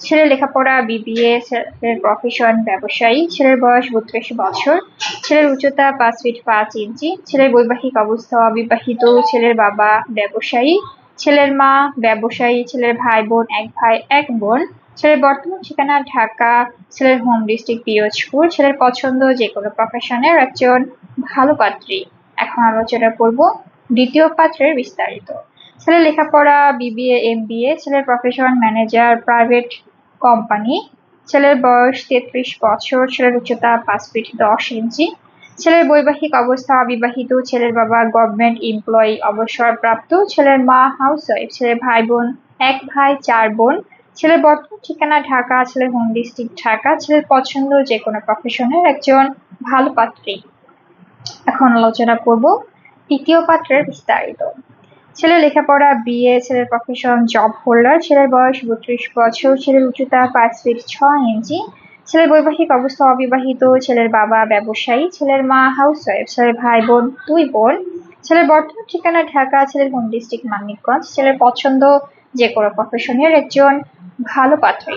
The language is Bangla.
ছেলের লেখাপড়া বিবিএ ছেলের প্রফেশন ব্যবসায়ী, ছেলের বয়স বত্রিশ বছর, ছেলের উচ্চতা পাঁচ ফিট পাঁচ ইঞ্চি, ছেলের বৈবাহিক অবস্থা অবিবাহিত, ছেলের বাবা ব্যবসায়ী, ছেলের মা ব্যবসায়ী, ছেলের ভাই বোন এক ভাই এক বোন, ছেলের বর্তমান ঠিকানা ঢাকা, ছেলের হোম ডিস্ট্রিক্ট পিরোজপুর ছেলের পছন্দ যে কোনো প্রফেশনের একজন ভালো পাত্রী। এখন আলোচনা করব দ্বিতীয় পাত্রের বিস্তারিত। ছেলের লেখাপড়া বিবিএ এম বিএ ছেলের প্রফেশন ম্যানেজার প্রাইভেট কোম্পানি ছেলের বয়স তেত্রিশ বছর, ছেলের উচ্চতা পাঁচ ফিট দশ ইঞ্চি ছেলের বৈবাহিক অবস্থা অবিবাহিত, ছেলের বাবা গভর্নমেন্ট এমপ্লয়ি অবসরপ্রাপ্ত, ছেলের মা হাউস ওয়াইফ ছেলের ভাই বোন এক ভাই, চার বোন, ছেলের বর্তমান ঠিকানা ঢাকা, ছেলের হোম ডিস্ট্রিক্ট ঢাকা, ছেলের পছন্দ যে কোনো প্রফেশনের একজন ভালো পাত্রী। এখন আলোচনা করব তৃতীয় পাত্রের বিস্তারিত। ছেলের লেখাপড়া বিয়ে ছেলের প্রফেশন জব হোল্ডার ছেলের বয়স বত্রিশ বছর, ছেলের উচ্চতা পাঁচ ফিট ছ ইঞ্চি ছেলের বৈবাহিক অবস্থা অবিবাহিত, ছেলের বাবা ব্যবসায়ী, ছেলের মা হাউস ওয়াইফ ছেলের ভাই বোন দুই বোন, ছেলের বর্তমান ঠিকানা ঢাকা, ছেলের হোম ডিস্ট্রিক্ট মানিকগঞ্জ, ছেলের পছন্দ যে কোনো প্রফেশনের একজন ভালো পাত্রী।